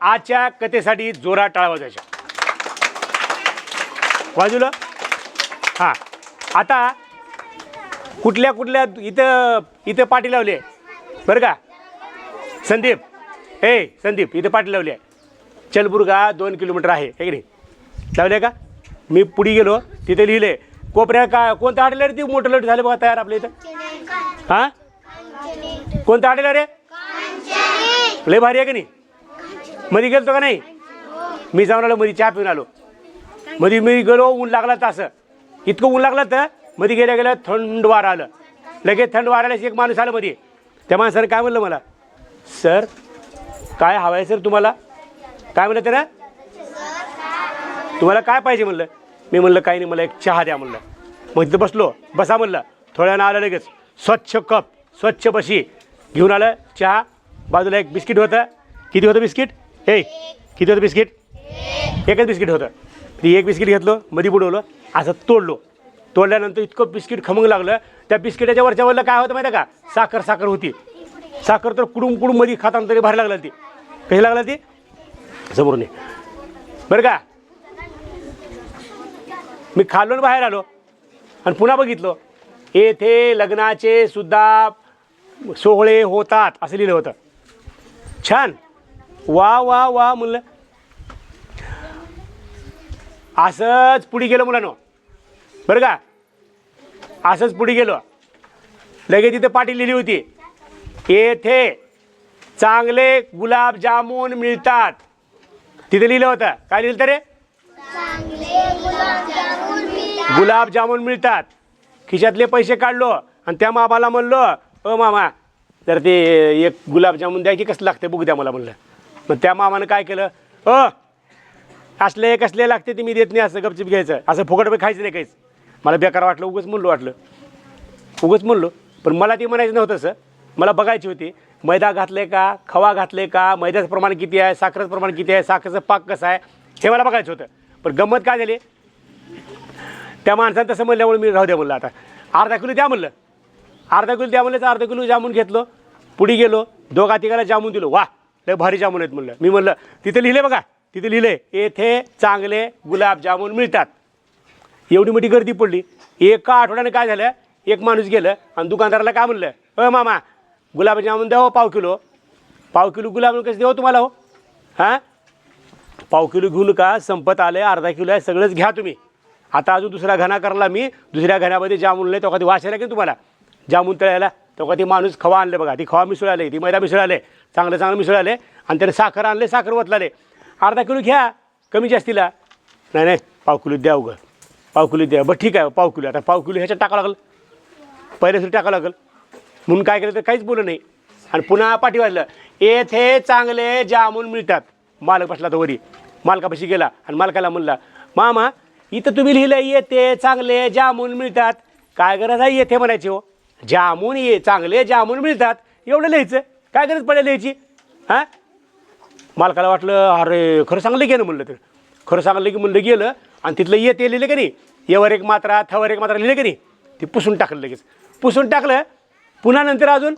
आजच्या कथेसाठी जोरात टाळा वाजायच्या बाजूला? हां. आता कुठल्या कुठल्या इथं इथं पाठी लावली आहे? बरं का? संदीप. ए संदीप इथं पाठी लावली आहे. चलबुर्गा दोन किलोमीटर आहे. हे की नाही? लावले का? मी पुढे गेलो तिथे लिहिले कोपऱ्या का कोणतं हॉटेल रे ती मोठं लट झालं बघा तयार आपल्या इथं? हां? कोणतं हॉटेल रे? लय भारी आहे का नाही? मध्ये गेलतो का नाही? मी जाऊन आलो मध्ये चहा पिऊन आलो. मध्ये मी गेलो ऊन लागला तर असं. इतकं ऊन लागलं तर मध्ये गेल्या गेल्या थंड वार आलं. लगेच थंड वाऱ्याला एक माणूस आला मध्ये त्या माणसानं काय म्हणलं मला? सर काय हवं आहे सर तुम्हाला? काय म्हणलं त्यानं? तुम्हाला काय पाहिजे? म्हणलं. मी म्हणलं काही नाही मला एक चहा द्या म्हणलं. मग तिथं बसलो. बसा म्हणलं. थोड्यानं आलं लगेच. स्वच्छ कप स्वच्छ बशी. घेऊन आलं चहा. बाजूला एक बिस्किट होतं. किती होतं बिस्किट? हे किती होतं बिस्किट? एकच बिस्किट होतं. ती एक बिस्किट घेतलं मध्ये बुडवलं असं तोडलो. तोडल्यानंतर इतकं बिस्किट खमंग लागलं त्या बिस्किटाच्या वरच्या वरलं काय होतं माहिती आहे का? साखर साखर होती. साखर तर कुडूम कुडूममध्ये खाताना तरी भारी लागलं ती कशी लागलं ती समोरून नाही बरं का? मी खाल्लो आणि बाहेर आलो. आणि पुन्हा बघितलं येथे लग्नाचे सुद्धा सोहळे होतात असं लिहिलं होतं. छान. वा वा वा म्हणलं असंच पुढे गेलो मुलांनो. बरं का? असंच पुढे गेलो. लगेच तिथे पाठी लिहिली होती. येथे चांगले गुलाबजामुन मिळतात. तिथे लिहिलं होतं. काय लिहिलं तर रे? गुलाबजामुन मिळतात. खिशातले पैसे काढलो आणि त्या मामाला म्हणलो अ मामा तर ते एक गुलाबजामुन द्या की कसं लागते बघू द्या मला म्हणलं. मग त्या मामानं काय केलं? अ असले कसले लागते ते मी देत नाही असं गपचिप घ्यायचं. असं फुकट पण खायचं नाही काहीच. मला बेकार वाटलं उगंच म्हणलो वाटलं. उगंच म्हणलो पण मला ते म्हणायचं नव्हतं सर. मला बघायची होती मैदा घातले का खवा घातले का मैद्याचं प्रमाण किती आहे साखरेचं प्रमाण किती आहे साखरेचं पाक कसं आहे हे मला बघायचं होतं. पण गंमत काय झाली? त्या माणसानं तसं म्हणल्यामुळे मी राहू द्या म्हणलं आता. अर्धा किलो द्या म्हणलं. अर्धा किलो द्या म्हणलं तर अर्धा किलो जामून घेतलो. पुढे गेलो दोघा तिघाला जामून दिलो. वा लय भारी जामून आहेत म्हणलं. मी म्हणलं तिथे लिहिले बघा तिथे लिहिले येथे चांगले गुलाबजामुन मिळतात. एवढी मोठी गर्दी पडली. एका आठवड्याने काय झालं एक माणूस गेलं आणि दुकानदाराला काय म्हणलं अ मामा गुलाबजामुन द्या हो पाव किलो. पाव किलो गुलाबजामून कसं देऊ तुम्हाला हो? हां? पाव किलो घेऊन का संपत आलं आहे अर्धा किलो आहे सगळंच घ्या तुम्ही. आता अजून दुसरा घणा करला मी दुसऱ्या घण्यामध्ये जामून नाही तो कधी वास यायला की तुम्हाला. जामून तळायला तो कधी माणूस खवा आणले बघा ती खवा मिसळाले ती मैदा मिसळाले चांगलं चांगलं मिसळाले आणि त्याने साखर आणले साखर वतलाले अर्धा किलो घ्या कमी जास्तीला नाही नाही पाव किलो द्या उगं. पाव किलो द्या. बरं ठीक आहे पाव किलो. आता पाव किलो ह्याच्यात टाकावं लागेल. पहिल्यासाठी टाकावं लागेल. म्हणून काय केलं तर काहीच बोललं नाही. आणि पुन्हा पाठी वाजलं. येथे चांगले जामून मिळतात. मालक बसला तो वरी. मालकापाशी गेला आणि मालकाला म्हणला मामा इथं तुम्ही लिहिलं येते चांगले जामून मिळतात. काय गरज आहे येथे? म्हणायचे हो. जामून ये चांगले जामून मिळतात. एवढं लिहायचं. काय गरज पडेल लिहायची? हां? मालकाला वाटलं अरे खरं सांगलं की ना म्हणलं तर. खरं सांगलं की म्हणलं गेलं आणि तिथलं येते लिहिलं की नाही. येवर एक मात्रा थवर एक मात्रा लिहिलं की नाही. ते पुसून टाकलं लगेच. पुसून टाकलं पुन्हा नंतर अजून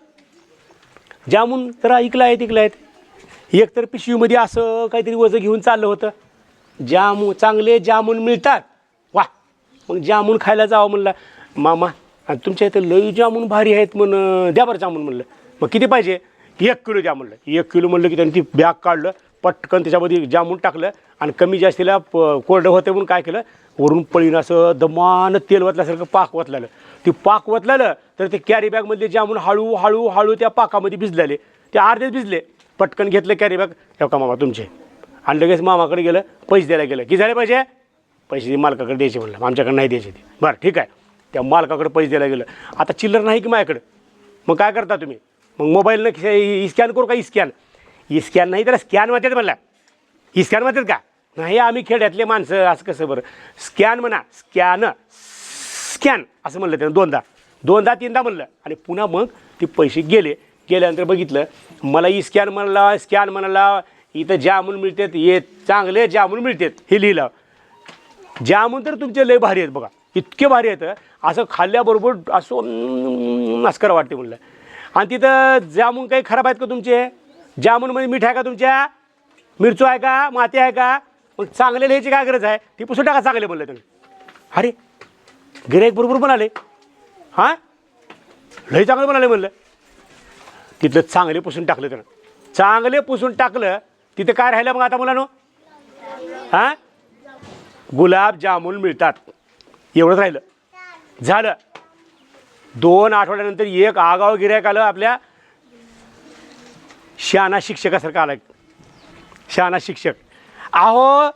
जामून तर ऐकलं आहेत तिकलं आहेत. एक तर पिशवीमध्ये असं काहीतरी वजं घेऊन चाललं होतं. जामू चांगले जामून मिळतात. वा मग जामून खायला जावं म्हणलं. मामा आणि तुमच्या इथं लई जामून भारी आहेत म्हण द्या बरं जामून म्हणलं. मग किती पाहिजे? एक किलो द्या म्हणलं. एक किलो म्हणलं की त्यांनी ती बॅग काढलं पटकन त्याच्यामध्ये जामून टाकलं आणि कमी जास्तीला प कोरडं होतं म्हणून काय केलं? वरून पळीनं असं दमान तेल वतल्यासारखं पाक वतलेलं. ते पाक वतलेलं तर ते कॅरी बॅगमधले जामून हळू हळू हळू त्या पाकामध्ये भिजलेले. ते अर्धेच भिजले. पटकन घेतलं कॅरी बॅग हे का मामा तुमचे. आणि लगेच मामाकडे गेलं पैसे द्यायला गेलं. की झाले पाहिजे पैसे ते मालकाकडे द्यायचे म्हणलं. आमच्याकडे नाही द्यायचे ते. बरं ठीक आहे. त्या मालकाकडे पैसे द्यायला गेलं. आता चिल्लर नाही की माझ्याकडं? मग काय करता तुम्ही? मग मोबाईलनं स्कॅन करू का स्कॅन? स्कॅन नाही त्याला स्कॅन म्हणतात म्हणला. स्कॅन म्हणतात का? नाही आम्ही खेड्यातले माणसं असं कसं बरं? स्कॅन म्हणा स्कॅन स्कॅन असं म्हणलं त्यानं दोनदा. दोनदा तीनदा म्हणलं. आणि पुन्हा मग ते पैसे गेले. गेल्यानंतर बघितलं मला ई स्कॅन म्हणाला स्कॅन म्हणाला इथं जामून मिळतात हे चांगले जामून मिळतात हे लिहिलं. जामून तर तुमचे लय भारी आहेत बघा. इतके भारी येतं असं खाल्ल्याबरोबर असं नस्कर वाटते म्हणलं. आणि तिथं जामून काही खराब आहेत का तुमचे? जामूनमध्ये मीठ आहे का तुमच्या? मिरचू आहे का? माती आहे का? मग चांगले लिहायची काय गरज आहे? ती पुसून टाका चांगले बोलले तुम्ही. अरे गिरायक बरोबर म्हणाले हां? लय चांगलं म्हणाले म्हणलं. तिथलं चांगले पुसून टाकलं त्यानं. चांगले पुसून टाकलं तिथं काय राहिलं मग आता मुलांनो? हां? गुलाबजामुन मिळतात. एवढंच राहिलं. झालं. दोन आठवड्यानंतर एक आगाव गिरायक आलं आपल्या शहाणा शिक्षकासारखं आला. शहाणा शिक्षक. अहो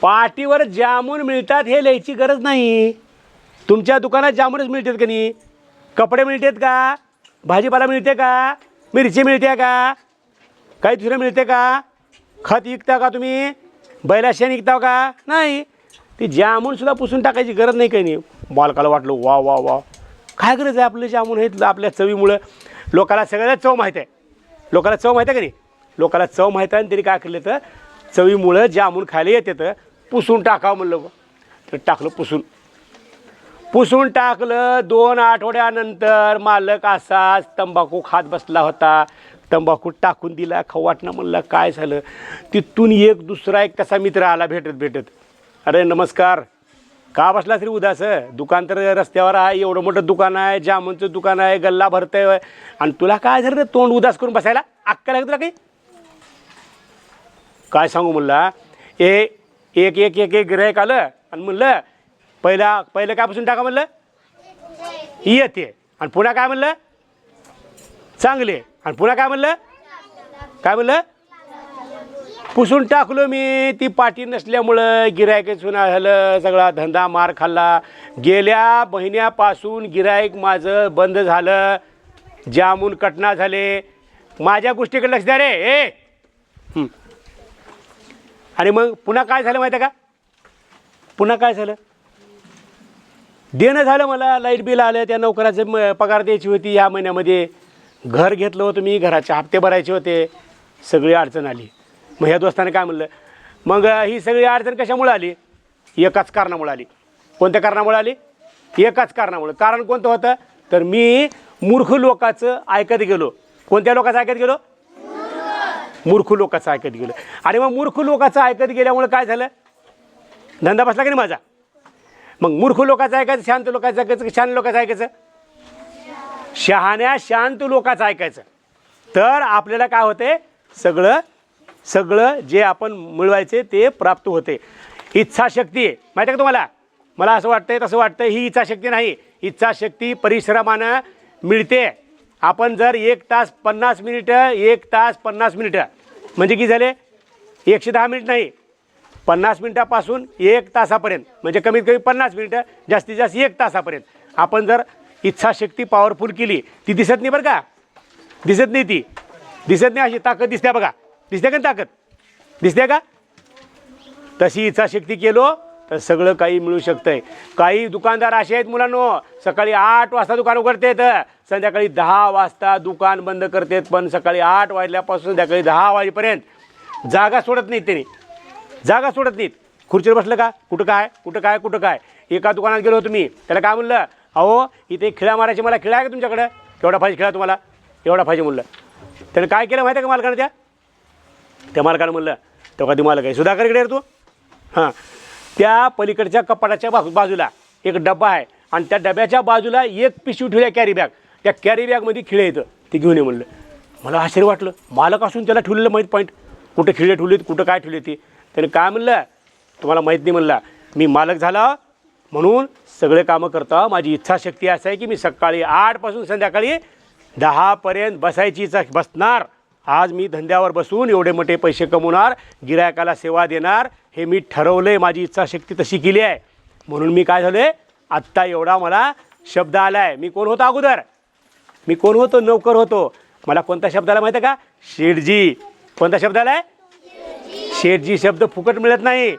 पाटीवर जामून मिळतात हे लिहायची गरज नाही. तुमच्या दुकानात जामूनच मिळतात का नाही? कपडे मिळतात का? भाजीपाला मिळते का? मिरची मिळते का? काही दुसरं मिळते का? खत विकता का तुम्ही? बैलाशान विकता का? नाही. ती जामूनसुद्धा पुसून टाकायची गरज नाही काही नाही. बालकाला वाटलं वा वा वा. काय गरज आहे आपलं जामून? हे आपल्या चवीमुळं लोकाला सगळ्याला चव माहीत आहे. लोकाला चव माहीत आहे का नाही? लोकाला चव माहीत आहे आणि तरी काय केलं तर चवीमुळं जामून खायला येते तर पुसून टाकावं म्हणलं तर टाकलं पुसून. पुसून टाकलं दोन आठवड्यानंतर मालक असाच तंबाखू खात बसला होता. तंबाखू टाकून दिला खवाटणं म्हणलं काय झालं? तिथून एक दुसरा एक कसा मित्र आला भेटत भेटत. अरे नमस्कार. का बसला तरी उदास? दुकान तर रस्त्यावर आहे एवढं मोठं दुकान आहे जामुनचं दुकान आहे गल्ला भरतंय. आणि तुला काय झालं तोंड उदास करून बसायला? अक्कल आहे तुला काही? काय सांगू म्हणला? ए एक एक एक एक गिरायक आलं आणि म्हणलं पहिला पहिलं काय बसून टाका म्हणलं? येते. आणि पुन्हा काय म्हणलं? चांगले. आणि पुन्हा काय म्हणलं? काय म्हणलं? पुसून टाकलो मी. ती पाठी नसल्यामुळं गिरायक चुना झालं. सगळा धंदा मार खाल्ला. गेल्या महिन्यापासून गिरायक माझं बंद झालं. जामून कटना झाले. माझ्या गोष्टीकडे लक्ष द्या रे. ए! आणि मग पुन्हा काय झालं माहिती आहे का? पुन्हा काय झालं? देणं झालं मला. लाइट बिल आलं. त्या नोकराचं म पगार द्यायची होती या महिन्यामध्ये. घर घेतलं होतं मी. घराचे हप्ते भरायचे होते. सगळी अडचण आली. मग ह्या दोस्ताने काय म्हणलं? मग ही सगळी अडचण कशामुळे आली? एकाच कारणामुळे आली. कोणत्या कारणामुळे आली? एकाच कारणामुळे. कारण कोणतं होतं? तर मी मूर्ख लोकाचं ऐकत गेलो. कोणत्या लोकाचं ऐकत गेलो? मूर्ख लोकाचं ऐकत गेलो. आणि मग मूर्ख लोकाचं ऐकत गेल्यामुळे काय झालं? धंदा बसला की नाही माझा? मग मूर्ख लोकाचं ऐकायचं शांत लोकांचं ऐकायचं की शांत लोकांचं ऐकायचं? शहाण्या शांत लोकांचं ऐकायचं. तर आपल्याला काय होते सगळं सगळं जे आपण मिळवायचे ते प्राप्त होते. इच्छाशक्ती माहिती आहे का तुम्हाला? मला असं वाटतंय तसं वाटतं ही इच्छाशक्ती नाही. इच्छाशक्ती परिश्रमानं मिळते. आपण जर एक तास पन्नास मिनिटं एक तास पन्नास मिनिटं म्हणजे किती झाले? एकशे दहा मिनिट नाही. पन्नास मिनिटापासून एक तासापर्यंत म्हणजे कमीत कमी पन्नास मिनिटं जास्तीत जास्त एक तासापर्यंत. आपण जर इच्छाशक्ती पॉवरफुल केली ती दिसत नाही बरं का? दिसत नाही ती. दिसत नाही अशी ताकद दिसते बघा. दिसते का नाही ताकद? दिसते का? तशी इच्छाशक्ती केलो तर सगळं काही मिळू शकतंय. काही दुकानदार असे आहेत मुलांनो सकाळी आठ वाजता दुकान उघडतेत. संध्याकाळी दहा वाजता दुकान बंद करतेत पण सकाळी आठ वाजल्यापासून संध्याकाळी दहा वाजेपर्यंत. जागा सोडत नाहीत त्यांनी. जागा सोडत नाहीत. खुर्चीवर बसलं का? कुठं काय? कुठं काय? कुठं काय? एका दुकानात गेलो होतो मी. त्याला काय म्हणलं? अहो इथे खिळा मारायची मला खिळा आहे का तुमच्याकडं? केवढा पाहिजे खिळा तुम्हाला? एवढा पाहिजे म्हणलं. त्यानं काय केलं माहिती आहे का मालकानं त्या? त्या मालकानं म्हणलं तेव्हा ती मालक आहे सुधाकरकडे इकडे तू हां. त्या पलीकडच्या कपाटाच्या बाजू बाजूला एक डब्बा आहे आणि त्या डब्याच्या बाजूला एक पिशवी ठेवल्या कॅरी बॅग त्या कॅरी बॅगमध्ये खिळे येतं ते घेऊन ये म्हणलं. मला आश्चर्य वाटलं. मालक असून त्याला ठेवलेलं माहीत पॉईंट कुठं खिळे ठेवलेत कुठं काय ठेवले ते. त्याने काय म्हणलं? तुम्हाला माहीत नाही म्हणला. मी मालक झाला म्हणून सगळे कामं करता. माझी इच्छाशक्ती असं आहे की मी सकाळी आठपासून संध्याकाळी दहापर्यंत बसायची बसणार. आज मी धंद्यावर बसून एवढे मोठे पैसे कमवणार गिरायकाला सेवा देणार हे मी ठरवलं आहे माझी इच्छाशक्ती तशी केली आहे. म्हणून मी काय झालं आहे आत्ता एवढा मला शब्द आला आहे मी कोण होतो अगोदर? मी कोण होतो? नोकर होतो. मला कोणता शब्द आला माहिती आहे का? शेठजी. कोणता शब्द आला आहे शेठजी. शब्द फुकट मिळत नाही.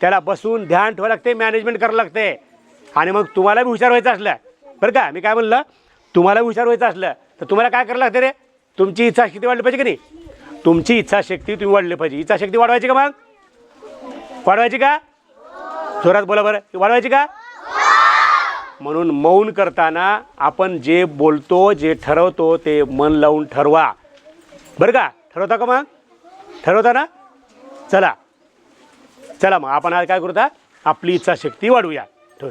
त्याला बसून ध्यान ठेवावं लागते मॅनेजमेंट करावं लागते आणि मग तुम्हाला बी हुशार व्हायचं असलं. बरं का? मी काय म्हणलं? तुम्हाला हुशार व्हायचं असलं तर तुम्हाला काय करावं लागतं रे? तुमची इच्छाशक्ती वाढली पाहिजे की नाही? तुमची इच्छाशक्ती तुम्ही वाढली पाहिजे. इच्छाशक्ती वाढवायची का मग? वाढवायची का? जोरात बोला बरं. वाढवायची का? म्हणून मौन करताना आपण जे बोलतो जे ठरवतो ते मन लावून ठरवा. बरं का? ठरवता का मग? ठरवता ना? चला. चला मग. आपण आज काय करूता? आपली इच्छाशक्ती वाढवूया ठेव.